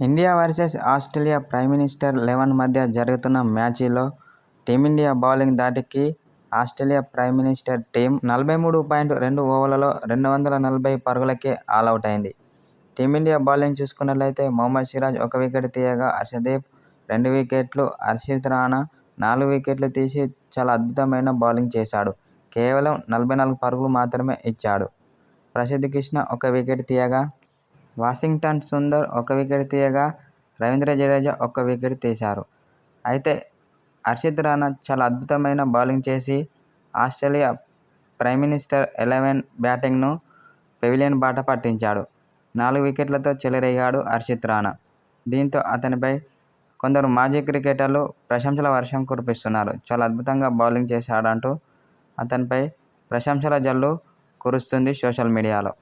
India versus Australia prime minister eleven మధ్య జరుగుతున్న మ్యాచిలో టీమిండియా బౌలింగ్ ధాటికి ఆస్ట్రేలియా ప్రైమ్ మినిస్టర్ టీం నలభై మూడు పాయింట్ రెండు ఓవర్లలో రెండు వందల నలభై పరుగులకే ఆల్అవుట్ అయింది. టీమిండియా బౌలింగ్ చూసుకున్నట్లయితే మహమ్మద్ సిరాజ్ ఒక వికెట్ తీయగా హర్షదీప్ రెండు వికెట్లు, హర్షిత్ రాణా నాలుగు వికెట్లు తీసి చాలా అద్భుతమైన బౌలింగ్ చేశాడు. కేవలం నలభై నాలుగు పరుగులు మాత్రమే ఇచ్చాడు. ప్రసిద్ధ్ కృష్ణ ఒక వికెట్ తీయగా, వాషింగ్టన్ సుందర్ ఒక వికెట్ తీయగా రవీంద్ర జడేజా ఒక్క వికెట్ తీశారు. అయితే హర్షిత్ రాణా చాలా అద్భుతమైన బౌలింగ్ చేసి ఆస్ట్రేలియా ప్రైమ్ మినిస్టర్ ఎలెవెన్ బ్యాటింగ్ను పెవిలియన్ బాట పట్టించాడు. నాలుగు వికెట్లతో చెలరేగాడు హర్షిత్ రాణా. దీంతో అతనిపై కొందరు మాజీ క్రికెటర్లు ప్రశంసల వర్షం కురిపిస్తున్నారు. చాలా అద్భుతంగా బౌలింగ్ చేశాడంటూ అతనిపై ప్రశంసల జల్లు కురుస్తుంది సోషల్ మీడియాలో.